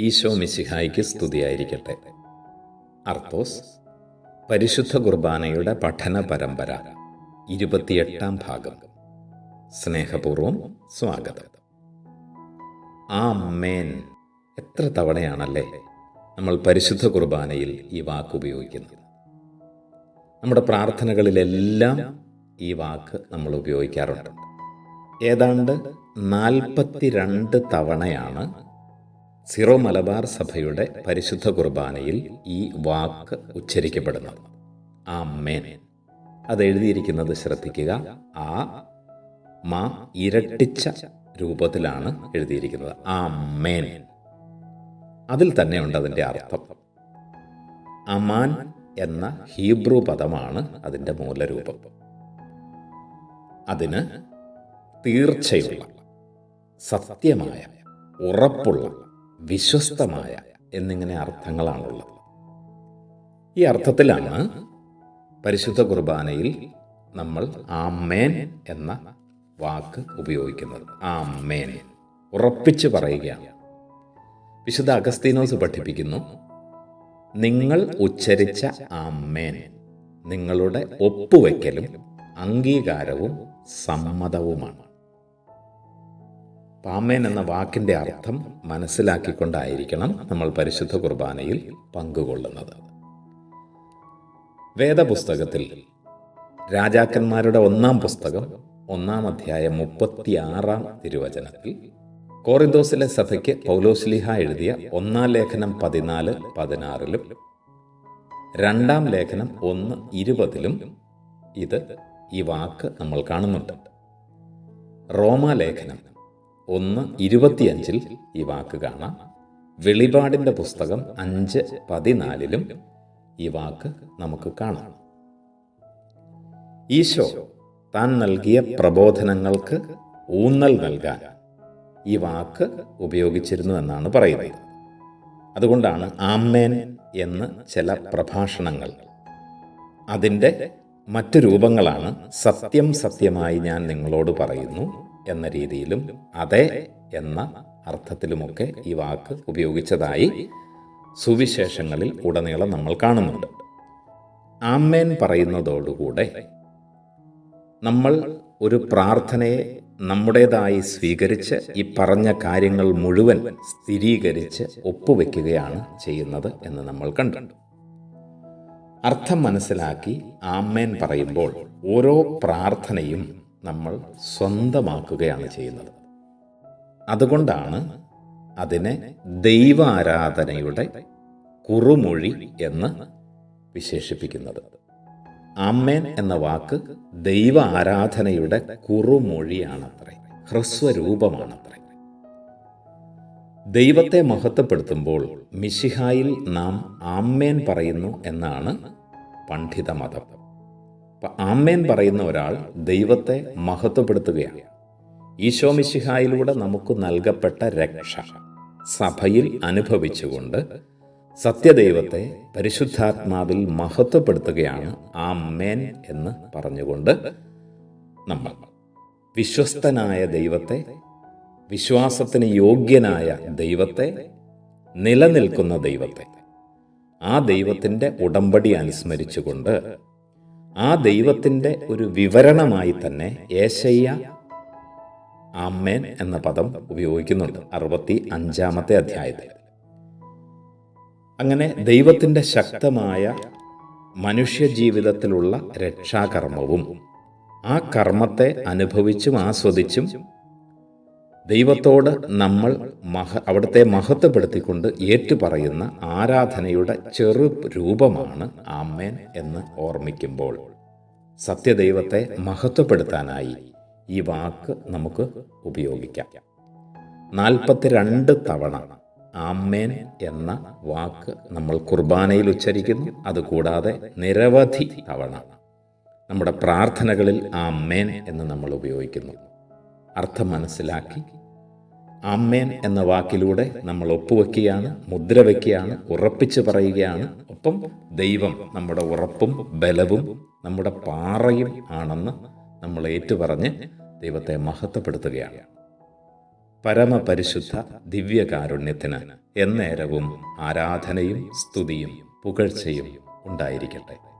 ഈശോ മിശിഹായിക്ക് സ്തുതിയായിരിക്കട്ടെ. അർത്തോസ് പരിശുദ്ധ കുർബാനയുടെ പഠന പരമ്പര ഇരുപത്തിയെട്ടാം ഭാഗം. സ്നേഹപൂർവം സ്വാഗതം. ആ മേൻ എത്ര തവണയാണല്ലേ നമ്മൾ പരിശുദ്ധ കുർബാനയിൽ ഈ വാക്ക് ഉപയോഗിക്കുന്നത്? നമ്മുടെ പ്രാർത്ഥനകളിലെല്ലാം ഈ വാക്ക് നമ്മൾ ഉപയോഗിക്കാറുണ്ട്. ഏതാണ്ട് നാൽപ്പത്തിരണ്ട് തവണയാണ് സിറോ മലബാർ സഭയുടെ പരിശുദ്ധ കുർബാനയിൽ ഈ വാക്ക് ഉച്ചരിക്കപ്പെടുന്നു. ആ മേൻ അത് എഴുതിയിരിക്കുന്നത് ശ്രദ്ധിക്കുക. ആ മാ ഇരട്ടിച്ച രൂപത്തിലാണ് എഴുതിയിരിക്കുന്നത്. ആ മേൻ അതിൽ തന്നെയുണ്ട് അതിന്റെ അർത്ഥം. അമാൻ എന്ന ഹീബ്രു പദമാണ് അതിന്റെ മൂലരൂപം. അതിന് തീർച്ചയുള്ള സത്യമായ ഉറപ്പുള്ള വിശ്വസ്തമായ എന്നിങ്ങനെ അർത്ഥങ്ങളാണുള്ളത്. ഈ അർത്ഥത്തിലാണ് പരിശുദ്ധ കുർബാനയിൽ നമ്മൾ ആമേൻ എന്ന വാക്ക് ഉപയോഗിക്കുന്നത്. ആമേൻ. ഉറപ്പിച്ച് പറയുകയാണ്. വിശുദ്ധ അഗസ്തീനോസ് പഠിപ്പിക്കുന്നു നിങ്ങൾ ഉച്ചരിച്ച ആമേൻ നിങ്ങളുടെ ഒപ്പുവെക്കലും അംഗീകാരവും സമ്മതവുമാണ്. പാമേൻ എന്ന വാക്കിന്റെ അർത്ഥം മനസ്സിലാക്കിക്കൊണ്ടായിരിക്കണം നമ്മൾ പരിശുദ്ധ കുർബാനയിൽ പങ്കുകൊള്ളുന്നത്. വേദപുസ്തകത്തിൽ രാജാക്കന്മാരുടെ ഒന്നാം പുസ്തകം ഒന്നാം അധ്യായം മുപ്പത്തിയാറാം തിരുവചനത്തിൽ കോറിന്തോസിലെ സഭയ്ക്ക് പൗലോസ്ലിഹ എഴുതിയ ഒന്നാം ലേഖനം പതിനാല് പതിനാറിലും രണ്ടാം ലേഖനം ഒന്ന് ഇരുപതിലും ഇത് ഈ വാക്ക് നമ്മൾ കാണുന്നുണ്ട്. റോമാലേഖനം ഒന്ന് ഇരുപത്തിയഞ്ചിൽ ഈ വാക്ക് കാണാം. വെളിപാടിന്റെ പുസ്തകം അഞ്ച് പതിനാലിലും ഈ വാക്ക് നമുക്ക് കാണാം. ഈശോ താൻ നൽകിയ പ്രബോധനങ്ങൾക്ക് ഊന്നൽ നൽകാൻ ഈ വാക്ക് ഉപയോഗിച്ചിരുന്നു എന്നാണ് പറയുന്നത്. അതുകൊണ്ടാണ് ആമ്മേൻ എന്ന് ചില പ്രഭാഷണങ്ങൾ. അതിന്റെ മറ്റു രൂപങ്ങളാണ് സത്യം സത്യമായി ഞാൻ നിങ്ങളോട് പറയുന്നു. എന്ന രീതിയിലും അതെ എന്ന അർത്ഥത്തിലുമൊക്കെ ഈ വാക്ക് ഉപയോഗിച്ചതായി സുവിശേഷങ്ങളിൽ ഉടനീളം നമ്മൾ കാണുന്നുണ്ട്. ആമ്മേൻ പറയുന്നതോടുകൂടെ നമ്മൾ ഒരു പ്രാർത്ഥനയെ നമ്മുടേതായി സ്വീകരിച്ച് ഈ പറഞ്ഞ കാര്യങ്ങൾ മുഴുവൻ സ്ഥിരീകരിച്ച് ഒപ്പുവെക്കുകയാണ് ചെയ്യുന്നത് എന്ന് നമ്മൾ കണ്ടു. അർത്ഥം മനസ്സിലാക്കി ആമ്മേൻ പറയുമ്പോൾ ഓരോ പ്രാർത്ഥനയും നമ്മൾ സ്വന്തമാക്കുകയാണ് ചെയ്യുന്നത്. അതുകൊണ്ടാണ് അതിനെ ദൈവാരാധനയുടെ കുറുമൊഴി എന്ന് വിശേഷിപ്പിക്കുന്നത്. ആമേൻ എന്ന വാക്ക് ദൈവ ആരാധനയുടെ കുറുമൊഴിയാണത്രേ. ഹ്രസ്വരൂപമാണത്രേ. ദൈവത്തെ മഹത്വപ്പെടുത്തുമ്പോൾ മിശിഹായിൽ നാം ആമ്മേൻ പറയുന്നു എന്നാണ് പണ്ഡിത മതം ആമ്മേൻ പറയുന്ന ഒരാൾ ദൈവത്തെ മഹത്വപ്പെടുത്തുകയാണ്. ഈശോ മിശിഹായിലൂടെ നമുക്ക് നൽകപ്പെട്ട രക്ഷ സഭയിൽ അനുഭവിച്ചുകൊണ്ട് സത്യദൈവത്തെ പരിശുദ്ധാത്മാവിൽ മഹത്വപ്പെടുത്തുകയാണ് ആ മേൻ എന്ന് പറഞ്ഞുകൊണ്ട് നമ്മൾ. വിശ്വസ്തനായ ദൈവത്തെ വിശ്വാസത്തിന് യോഗ്യനായ ദൈവത്തെ നിലനിൽക്കുന്ന ദൈവത്തെ ആ ദൈവത്തിന്റെ ഉടമ്പടി അനുസ്മരിച്ചുകൊണ്ട് ആ ദൈവത്തിന്റെ ഒരു വിവരണമായി തന്നെ ഏശയ്യ ആമ്മേൻ എന്ന പദം ഉപയോഗിക്കുന്നുണ്ട്. അറുപത്തി അഞ്ചാമത്തെ അധ്യായത്തിൽ. അങ്ങനെ ദൈവത്തിന്റെ ശക്തമായ മനുഷ്യജീവിതത്തിലുള്ള രക്ഷാകർമ്മവും ആ കർമ്മത്തെ അനുഭവിച്ചും ആസ്വദിച്ചും ദൈവത്തോട് നമ്മൾ മഹ അവിടുത്തെ മഹത്വപ്പെടുത്തിക്കൊണ്ട് ഏറ്റുപറയുന്ന ആരാധനയുടെ ചെറു രൂപമാണ് ആമേൻ എന്ന് ഓർമ്മിക്കുമ്പോൾ സത്യദൈവത്തെ മഹത്വപ്പെടുത്താനായി ഈ വാക്ക് നമുക്ക് ഉപയോഗിക്കാം. നാൽപ്പത്തിരണ്ട് തവണ ആമേൻ എന്ന വാക്ക് നമ്മൾ കുർബാനയിൽ ഉച്ചരിക്കുന്നു. അതുകൂടാതെ നിരവധി തവണ നമ്മുടെ പ്രാർത്ഥനകളിൽ ആമേൻ എന്ന് നമ്മൾ ഉപയോഗിക്കുന്നു. അർത്ഥം മനസ്സിലാക്കി ആമ്മേൻ എന്ന വാക്കിലൂടെ നമ്മൾ ഒപ്പുവെക്കുകയാണ് മുദ്ര വയ്ക്കുകയാണ് ഉറപ്പിച്ച് പറയുകയാണ്. ഒപ്പം ദൈവം നമ്മുടെ ഉറപ്പും ബലവും നമ്മുടെ പാറയും ആണെന്ന് നമ്മൾ ഏറ്റുപറഞ്ഞ് ദൈവത്തെ മഹത്വപ്പെടുത്തുകയാണ്. പരമപരിശുദ്ധ ദിവ്യകാരുണ്യത്തിന് എന്നേരവും ആരാധനയും സ്തുതിയും പുകഴ്ചയും ഉണ്ടായിരിക്കട്ടെ.